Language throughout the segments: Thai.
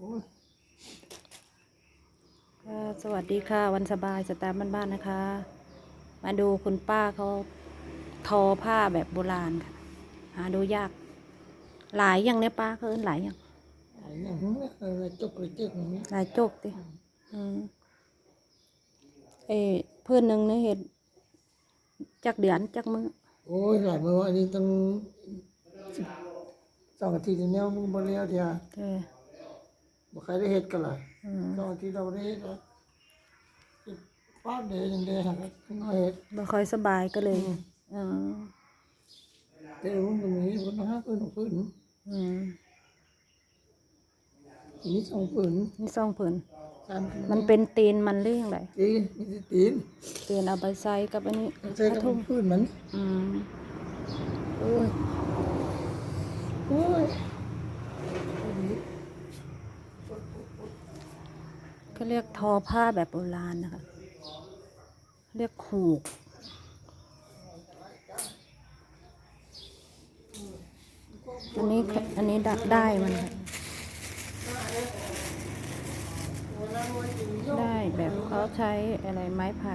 โอ้ยค่ะสวัสดีค่ะ วันสบายสไตล์บ้านๆนะคะ มาดูคุณป้าเขาทอผ้าแบบโบราณค่ะ หาดูยาก หลายอย่างเนี่ยป้าเขาเอิ้นหลายอย่างไอ้อย่างนี้เออจบเลยเจ๊กอย่างนี้หลายโจกติอืมเอ้เพื่อนหนึ่งเนี่ยเห็ดจักเดือนจักมือโอ้ยหลายมืออันนี้ตั้งสิบสองอาทิตย์แล้วมึงบ่เลี้ยวเดียวเออ บ่ใครได้เฮ็ดกันล่ะอืมสองอาทิตย์เราได้เฮ็ดแล้วป้าเดย์ยังเดย์หักเอาเฮ็ดบ่ค่อยสบายก็เลยอืมอืมเดี๋ยวมันก็มีคนห้าปืนหกปืนอืมอันนี้สองปืนนี่ซ่องผืนสามปืนมันเป็นตีนมันหรือยังไงตีนมีแต่ตีนตีนเอาไปใส่กับอันนี้ใส่กับปืนมัน อืมโอ้ยโอ้ย เขาเรียกทอผ้าแบบโบราณนะคะ เรียกหูก อันนี้อันนี้ได้ได้มันค่ะได้แบบเขาใช้อะไรไม้ไผ่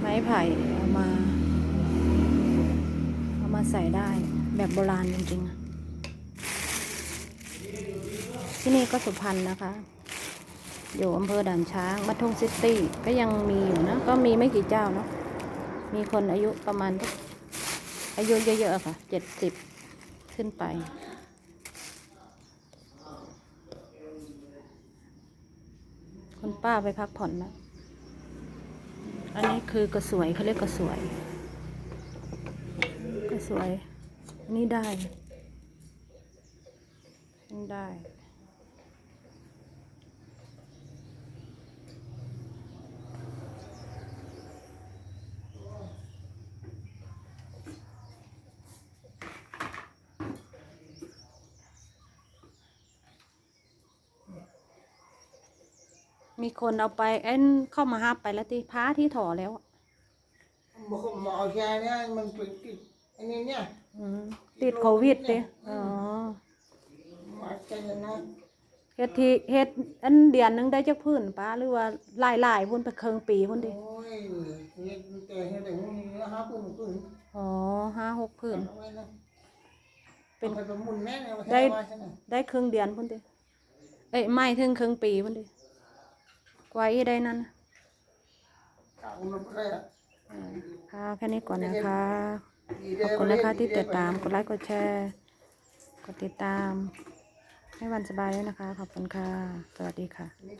ไม้ไผ่เอามา เอามาใส่ได้แบบโบราณจริงๆ ที่นี่ก็สุพรรณนะคะ อยู่อำเภอด่านช้างมัทุงซิตี้ก็ยังมีอยู่นะ ก็มีไม่กี่เจ้าเนาะมีคนอายุประมาณอายุเยอะๆค่ะเจ็ดสิบขึ้นไปคุณป้าไปพักผ่อนแล้วอันนี้คือกระสวยเขาเรียกกระสวย กระสวย อันนี้ได้อันนี้ได้ มีคนเอาไปเอ็นเข้ามาห้าไปแล้วที่พ้าที่ถอแล้วอะบอกว่าหมอเอาแค่เนี่ยมันเป็นติดอันนี้เนี่ยอืมติดโควิดดิอ๋อมาแค่นั้นนะเฮ็ดที่เฮ็ดอันเดือนหนึงได้จักพื้นป้าหรือว่าหลายหลายๆพุ่นไปเคิงปีพุ่นดิโอ้ยเฮ็ดแต่เฮ็ดแต่หุ้นแล้วหาปืนปืนอ๋อห้าหกพื้น เอาไว้นะเป็นอาไปประมุนแม่เนี่ยมาได้แค่ว่าใช่ไหมได้ครึ่งเดือนพุ่นดิเอ้ยไม่ถึงครึ่งปีพุ่นดิ กว่าอีได้นั่นน่ะกะมันบ่ได้อะอ่าค่ะแค่นี้ก่อนนะคะดีขเด้อบคุณนะคะที่ดีเติดตาม กดไลค์ กดแชร์ กดติดตาม ให้วันสบายด้วยนะคะ ขอบคุณค่ะ สวัสดีค่ะ